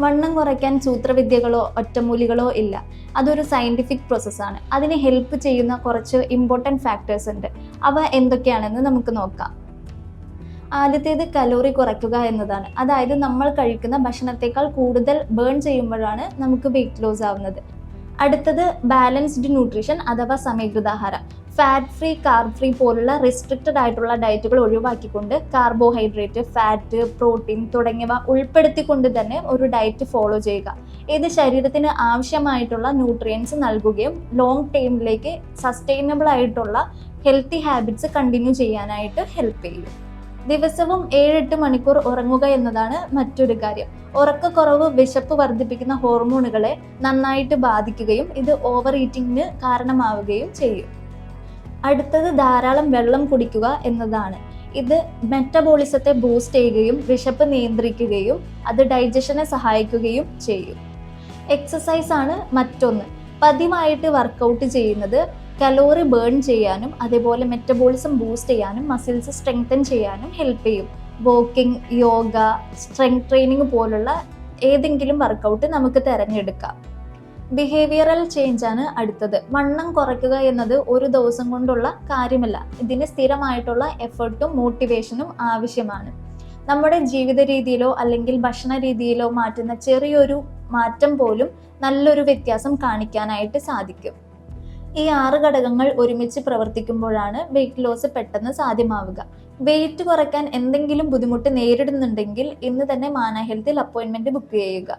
വണ്ണം കുറയ്ക്കാൻ സൂത്രവിദ്യകളോ ഒറ്റമൂലികളോ ഇല്ല. അതൊരു സയന്റിഫിക് പ്രോസസ്സാണ് അതിനെ ഹെൽപ്പ് ചെയ്യുന്ന കുറച്ച് ഇമ്പോർട്ടന്റ് ഫാക്ടേഴ്സ് ഉണ്ട്. അവ എന്തൊക്കെയാണെന്ന് നമുക്ക് നോക്കാം. ആദ്യത്തേത് കലോറി കുറയ്ക്കുക എന്നതാണ്. അതായത് നമ്മൾ കഴിക്കുന്ന ഭക്ഷണത്തേക്കാൾ കൂടുതൽ ബേൺ ചെയ്യുമ്പോഴാണ് നമുക്ക് വെയിറ്റ് ലോസ് ആവുന്നത്. അടുത്തത് ബാലൻസ്ഡ് ന്യൂട്രീഷൻ അഥവാ സമീകൃതാഹാരം. ഫാറ്റ് ഫ്രീ കാർബ് ഫ്രീ പോലുള്ള റെസ്ട്രിക്റ്റഡ് ആയിട്ടുള്ള ഡയറ്റുകൾ ഒഴിവാക്കിക്കൊണ്ട് കാർബോഹൈഡ്രേറ്റ് ഫാറ്റ് പ്രോട്ടീൻ തുടങ്ങിയവ ഉൾപ്പെടുത്തിക്കൊണ്ട് തന്നെ ഒരു ഡയറ്റ് ഫോളോ ചെയ്യുക. ഇത് ശരീരത്തിന് ആവശ്യമായിട്ടുള്ള ന്യൂട്രിയൻസ് നൽകുകയും ലോങ് ടൈമിലേക്ക് സസ്റ്റൈനബിൾ ആയിട്ടുള്ള ഹെൽത്തി ഹാബിറ്റ്സ് കണ്ടിന്യൂ ചെയ്യാനായിട്ട് ഹെൽപ്പ് ചെയ്യും. ദിവസവും ഏഴെട്ട് മണിക്കൂർ ഉറങ്ങുക എന്നതാണ് മറ്റൊരു കാര്യം. ഉറക്കക്കുറവ് വിശപ്പ് വർദ്ധിപ്പിക്കുന്ന ഹോർമോണുകളെ നന്നായിട്ട് ബാധിക്കുകയും ഇത് ഓവർ ഈറ്റിംഗിന് കാരണമാവുകയും ചെയ്യും. അടുത്തത് ധാരാളം വെള്ളം കുടിക്കുക എന്നതാണ്. ഇത് മെറ്റബോളിസത്തെ ബൂസ്റ്റ് ചെയ്യുകയും വിശപ്പ് നിയന്ത്രിക്കുകയും അത് ഡൈജഷനെ സഹായിക്കുകയും ചെയ്യും. എക്സസൈസ് ആണ് മറ്റൊന്ന്. പതിവായിട്ട് വർക്കൗട്ട് ചെയ്യുന്നത് കലോറി ബേൺ ചെയ്യാനും അതേപോലെ മെറ്റബോളിസം ബൂസ്റ്റ് ചെയ്യാനും മസിൽസ് സ്ട്രെങ്തൻ ചെയ്യാനും ഹെൽപ്പ് ചെയ്യും. വോക്കിംഗ് യോഗ സ്ട്രെങ്ത് ട്രെയിനിങ് പോലുള്ള ഏതെങ്കിലും വർക്കൗട്ട് നമുക്ക് തിരഞ്ഞെടുക്കാം. ബിഹേവിയറൽ ചേഞ്ച് ആണ് അടുത്തത്. വണ്ണം കുറയ്ക്കുക എന്നത് ഒരു ദിവസം കൊണ്ടുള്ള കാര്യമല്ല. ഇതിന് സ്ഥിരമായിട്ടുള്ള എഫേർട്ടും മോട്ടിവേഷനും ആവശ്യമാണ്. നമ്മുടെ ജീവിത രീതിയിലോ അല്ലെങ്കിൽ ഭക്ഷണ രീതിയിലോ മാറ്റുന്ന ചെറിയൊരു മാറ്റം പോലും നല്ലൊരു വ്യത്യാസം കാണിക്കാനായിട്ട് സാധിക്കും. ഈ ആറ് ഘടകങ്ങൾ ഒരുമിച്ച് പ്രവർത്തിക്കുമ്പോഴാണ് വെയിറ്റ് ലോസ് പെട്ടെന്ന് സാധ്യമാവുക. വെയിറ്റ് കുറയ്ക്കാൻ എന്തെങ്കിലും ബുദ്ധിമുട്ട് നേരിടുന്നുണ്ടെങ്കിൽ ഇന്ന് തന്നെ മാന ഹെൽത്തിൽ അപ്പോയിൻമെന്റ് ബുക്ക് ചെയ്യുക.